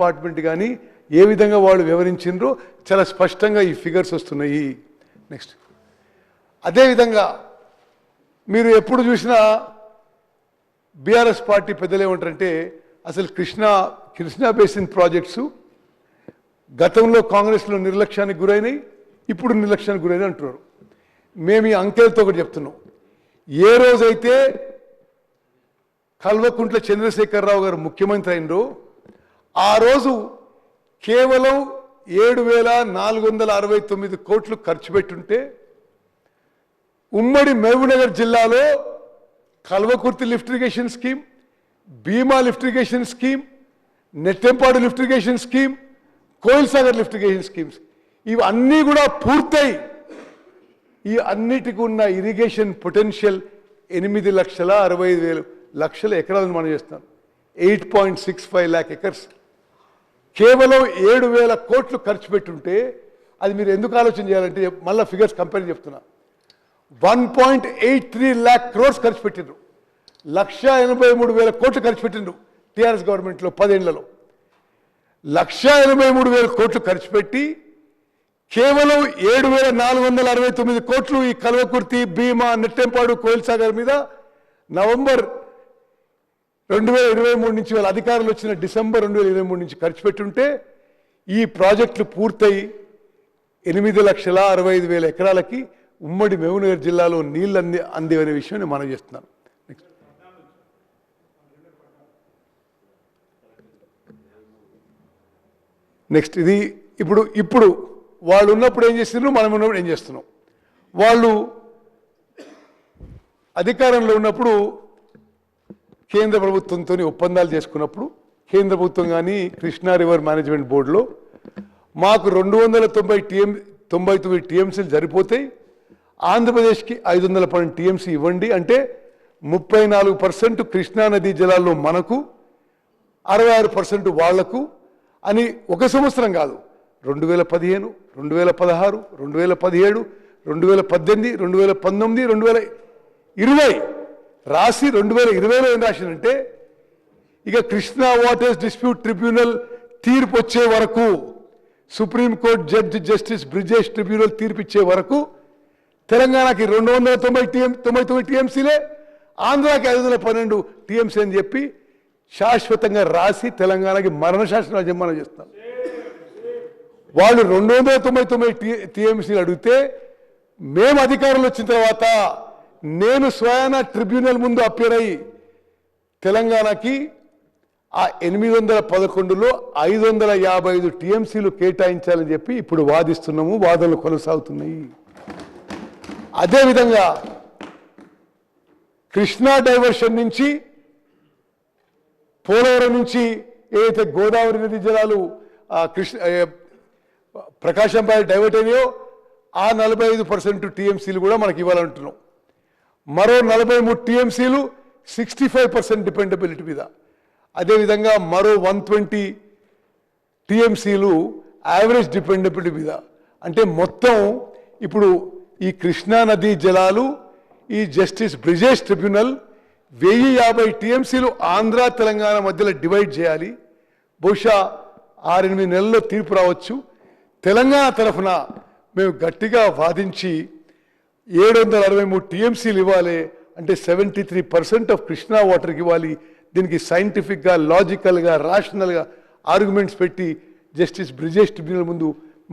Department కానీ ఏ విధంగా వాళ్ళు వివరించిండ్రో చాలా స్పష్టంగా ఈ ఫిగర్స్ వస్తున్నాయి. నెక్స్ట్. అదేవిధంగా మీరు ఎప్పుడు చూసినా బీఆర్ఎస్ పార్టీ పెద్దలు ఏమంటారంటే అసలు కృష్ణా కృష్ణా బేసిన్ ప్రాజెక్ట్స్ గతంలో కాంగ్రెస్లో నిర్లక్ష్యానికి గురైనాయి ఇప్పుడు నిర్లక్ష్యానికి గురైన అంటున్నారు. మేము ఈ అంకెలతో ఒకటి చెప్తున్నాం. ఏ రోజైతే కల్వకుంట్ల చంద్రశేఖరరావు గారు ముఖ్యమంత్రి అయినరో ఆ రోజు కేవలం ఏడు వేల నాలుగు వందల అరవై తొమ్మిది కోట్లు ఖర్చు పెట్టుంటే ఉమ్మడి మహబూబ్నగర్ జిల్లాలో Kalwakurthy lift irrigation scheme Bhima lift irrigation scheme Nettempadu lift irrigation scheme Koil Sagar lift irrigation schemes. ఇవి అన్నీ కూడా పూర్తయి. ఈ అన్నిటికి ఉన్న ఇరిగేషన్ పొటెన్షియల్ ఎనిమిది లక్షల అరవై వేలు లక్షల ఎకరాలను మనం చేస్తాం eight point six five lakh acres. కేవలం ఏడు వేల కోట్లు ఖర్చు పెట్టుంటే అది మీరు ఎందుకు ఆలోచన చేయాలంటే మళ్ళీ ఫిగర్స్ కంపేర్ చెప్తున్నా. One point eight three lakh crores ఖర్చు పెట్టిండ్రు. లక్ష ఎనభై మూడు వేల కోట్లు ఖర్చు పెట్టిండ్రు టీఆర్ఎస్ గవర్నమెంట్లో పదేళ్ళలో లక్ష ఎనభై మూడు వేల కోట్లు ఖర్చు పెట్టి కేవలం ఏడు వేల నాలుగు వందల అరవై తొమ్మిది కోట్లు ఈ కల్వకుర్తి భీమా నెట్టెంపాడు కోయిల్ సాగర్ మీద నవంబర్ రెండు వేల ఇరవై మూడు నుంచి వాళ్ళ అధికారులు వచ్చిన డిసెంబర్ రెండు వేల ఇరవై మూడు నుంచి ఖర్చు పెట్టుంటే ఈ ప్రాజెక్టులు పూర్తయి ఎనిమిది లక్షల అరవై ఐదు వేల ఎకరాలకి ఉమ్మడి మహబూబ్నగర్ జిల్లాలో నీళ్ళు అంది అందేవనే విషయం నేను మనం చేస్తున్నాను నెక్స్ట్ నెక్స్ట్ ఇది ఇప్పుడు ఇప్పుడు వాళ్ళు ఉన్నప్పుడు ఏం చేస్తున్నారు? మనం ఉన్నప్పుడు ఏం చేస్తున్నాం? వాళ్ళు అధికారంలో ఉన్నప్పుడు కేంద్ర ప్రభుత్వంతో ఒప్పందాలు చేసుకున్నప్పుడు కేంద్ర ప్రభుత్వం కానీ కృష్ణా రివర్ మేనేజ్మెంట్ బోర్డులో మాకు రెండు వందల తొంభై టీఎం తొంభై తొమ్మిది టీఎంసీలు సరిపోతాయి. ఆంధ్రప్రదేశ్కి ఐదు వందల పన్నెండు టీఎంసీ ఇవ్వండి అంటే ముప్పై నాలుగు పర్సెంట్ కృష్ణా నదీ జలాల్లో మనకు అరవై ఆరు పర్సెంట్ వాళ్ళకు అని ఒక సంవత్సరం కాదు. రెండు వేల పదిహేను రెండు వేల పదహారు రెండు వేల పదిహేడు రెండు వేల పద్దెనిమిది రెండు వేల పంతొమ్మిది రెండు వేల ఇరవై రాసి రెండు వేల ఇరవైలో ఏం రాసిందంటే ఇక కృష్ణా వాటర్స్ డిస్ప్యూట్ ట్రిబ్యునల్ తీర్పు వచ్చే వరకు supreme court judge justice Brijesh tribunal తీర్పు ఇచ్చే వరకు తెలంగాణకి రెండు వందల తొంభై టీఎం తొంభై తొమ్మిది టీఎంసీలే ఆంధ్రాకి ఐదు వందల పన్నెండు టీఎంసీ అని చెప్పి శాశ్వతంగా రాసి తెలంగాణకి మరణశాసన జమానం చేస్తాం. వాళ్ళు రెండు వందల తొంభై తొమ్మిది టీ టీఎంసీలు అడిగితే మేము అధికారంలో వచ్చిన తర్వాత నేను స్వయాన ట్రిబ్యునల్ ముందు అప్పేర్ అయ్యి తెలంగాణకి ఆ ఎనిమిది వందల పదకొండులో ఐదు వందల యాభై ఐదు టీఎంసీలు కేటాయించాలని చెప్పి ఇప్పుడు వాదిస్తున్నాము వాదనలు కొనసాగుతున్నాయి. అదేవిధంగా కృష్ణా డైవర్షన్ నుంచి పోలవరం నుంచి ఏదైతే గోదావరి నది జలాలు కృష్ణ ప్రకాశంపై డైవర్ట్ అయినాయో ఆ నలభై ఐదు పర్సెంట్ టీఎంసీలు కూడా మనకి ఇవ్వాలంటున్నాం. మరో నలభై మూడు టీఎంసీలు సిక్స్టీ ఫైవ్ పర్సెంట్ డిపెండబిలిటీ మీద. అదేవిధంగా మరో వన్ ట్వంటీ టీఎంసీలు యావరేజ్ డిపెండబిలిటీ మీద. అంటే మొత్తం ఇప్పుడు ఈ కృష్ణా నదీ జలాలు ఈ జస్టిస్ బ్రిజేష్ ట్రిబ్యునల్ వెయ్యి యాభై టీఎంసీలు ఆంధ్ర తెలంగాణ మధ్యలో డివైడ్ చేయాలి. బహుశా ఆరెనిమిది నెలల్లో తీర్పు రావచ్చు. తెలంగాణ తరఫున మేము గట్టిగా వాదించి ఏడు వందల అరవై మూడు టీఎంసీలు ఇవ్వాలి అంటే seventy three percent of Krishna వాటర్కి ఇవ్వాలి. దీనికి సైంటిఫిక్గా లాజికల్గా రాషనల్గా ఆర్గ్యుమెంట్స్ పెట్టి జస్టిస్ బ్రిజేష్ ట్రిబ్యునల్ ముందు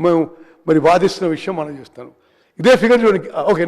మేము మరి వాదిస్తున్న విషయం మనం చేస్తాను ఇదే ఫిగర్ చూడండి. ఓకే.